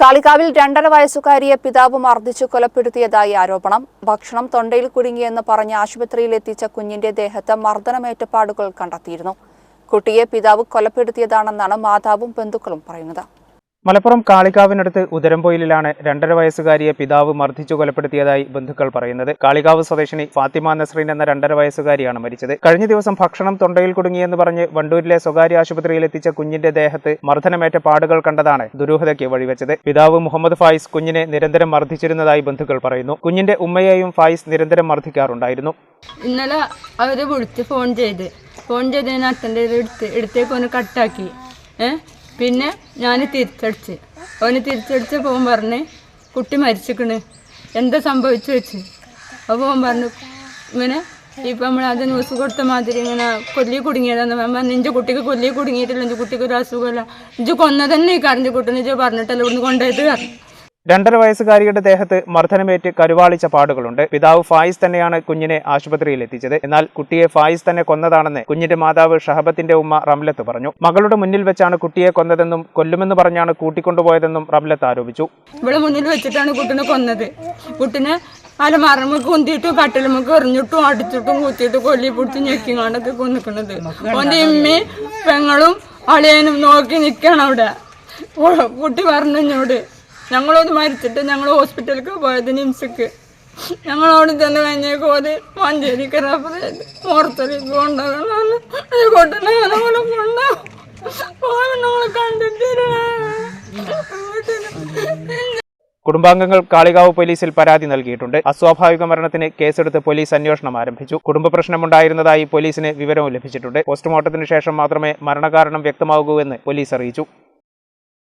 കാളികാവിൽ രണ്ടര വയസ്സുകാരിയെ പിതാവ് മർദ്ദിച്ചു കൊലപ്പെടുത്തിയതായി ആരോപണം. ഭക്ഷണം തൊണ്ടയിൽ കുടുങ്ങിയെന്ന് പറഞ്ഞ് ആശുപത്രിയിൽ എത്തിച്ച കുഞ്ഞിന്റെ ദേഹത്ത് മർദ്ദനമേറ്റപ്പാടുകൾ കണ്ടെത്തിയിരുന്നു. കുട്ടിയെ പിതാവ് കൊലപ്പെടുത്തിയതാണെന്നാണ് മാതാവും ബന്ധുക്കളും പറയുന്നത്. മലപ്പുറം കാളികാവിനടുത്ത് ഉദരംപൊയിലാണ് രണ്ടര വയസ്സുകാരിയെ പിതാവ് മർദ്ദിച്ചു കൊലപ്പെടുത്തിയതായി ബന്ധുക്കൾ പറയുന്നത്. കാളികാവ് സ്വദേശിനി ഫാത്തിമ നസ്രീൻ എന്ന രണ്ടര വയസ്സുകാരിയാണ് മരിച്ചത്. കഴിഞ്ഞ ദിവസം ഭക്ഷണം തൊണ്ടയിൽ കുടുങ്ങിയെന്ന് പറഞ്ഞ് വണ്ടൂരിലെ സ്വകാര്യ ആശുപത്രിയിൽ എത്തിച്ച കുഞ്ഞിന്റെ ദേഹത്ത് മർദ്ദനമേറ്റ പാടുകൾ കണ്ടതാണ് ദുരൂഹതയ്ക്ക് വഴിവെച്ചത്. പിതാവ് മുഹമ്മദ് ഫായിസ് കുഞ്ഞിനെ നിരന്തരം മർദ്ദിച്ചിരുന്നതായി ബന്ധുക്കൾ പറയുന്നു. കുഞ്ഞിന്റെ ഉമ്മയെയും ഫായിസ് നിരന്തരം മർദ്ദിക്കാറുണ്ടായിരുന്നു. ഇന്നലെ അവരെ വിളിച്ച് ഫോൺ ചെയ്ത്. ഫോൺ ചെയ്ത് എടുത്തേക്ക് ഒന്ന് കട്ടാക്കി. പിന്നെ ഞാൻ തിരിച്ചടിച്ച്. അവന് തിരിച്ചടിച്ച് പോകാൻ പറഞ്ഞ് കുട്ടി മരിച്ചിക്കണ്. എന്താ സംഭവിച്ചു വെച്ച് അപ്പോൾ അവൻ പറഞ്ഞു ഇങ്ങനെ ഇപ്പം നമ്മൾ അത് ന്യൂസ് കൊടുത്ത മാതിരി ഇങ്ങനെ കൊല്ലി കുടുങ്ങിയതാന്ന് ഞാൻ പറഞ്ഞു ഇഞ്ച് കുട്ടിക്ക് കൊല്ലി കുടുങ്ങിയിട്ടില്ല. എന്റെ കുട്ടിക്ക് ഒരു അസുഖമില്ല. ഇഞ്ച് കൊന്നതന്നെ ഈ കറിഞ്ഞ് കുട്ടി നിജ പറഞ്ഞിട്ടല്ല ഇവിടുന്ന് കൊണ്ടുപോയത്? പറഞ്ഞു രണ്ടര വയസ്സുകാരിയുടെ ദേഹത്ത് മർദ്ദനമേറ്റ് കരുവാളിച്ച പാടുകളുണ്ട്. പിതാവ് ഫായിസ് തന്നെയാണ് കുഞ്ഞിനെ ആശുപത്രിയിൽ എത്തിച്ചത്. എന്നാൽ കുട്ടിയെ ഫായിസ് തന്നെ കൊന്നതാണെന്ന് കുഞ്ഞിന്റെ മാതാവ് ഷഹബത്തിന്റെ ഉമ്മ റംലത്ത് പറഞ്ഞു. മകളുടെ മുന്നിൽ വെച്ചാണ് കുട്ടിയെ കൊന്നതെന്നും കൊല്ലുമെന്ന് പറഞ്ഞാണ് കൂട്ടിക്കൊണ്ടുപോയതെന്നും റംലത്ത് ആരോപിച്ചു. ഇവിടെ മുന്നിൽ വെച്ചിട്ടാണ് കുട്ടിനെ കൊന്നത്. കുട്ടിനെ അലമാറമ്മക്ക് കുന്തിയിട്ടും കട്ടിലുമ്മക്ക് എറിഞ്ഞിട്ടും അടിച്ചിട്ടും കുത്തിയിട്ടും കൊല്ലി പിടിച്ച് ഞെക്കിങ്ങാണ്ടൊക്കെ കൊന്നിക്കണത്. ഓന്റെ ഇമ്മയും പെങ്ങളും അളിയനും നോക്കി നിൽക്കണം അവിടെ. കുട്ടി പറഞ്ഞു എന്നോട് ഞങ്ങളോട് മരിച്ചിട്ട് ഞങ്ങൾ ഹോസ്പിറ്റലിലേക്ക് പോയത് നിംസക്ക്. ഞങ്ങളോട് തന്നെ കഴിഞ്ഞേക്ക് അത് കണ്ടിട്ട് കുടുംബാംഗങ്ങൾ കാളികാവ് പോലീസിൽ പരാതി നൽകിയിട്ടുണ്ട്. അസ്വാഭാവിക മരണത്തിന് കേസെടുത്ത് പോലീസ് അന്വേഷണം ആരംഭിച്ചു. കുടുംബ പ്രശ്നമുണ്ടായിരുന്നതായി പോലീസിന് വിവരവും ലഭിച്ചിട്ടുണ്ട്. പോസ്റ്റ്മോർട്ടത്തിന് ശേഷം മാത്രമേ മരണകാരണം വ്യക്തമാകൂ എന്ന് പോലീസ് അറിയിച്ചു.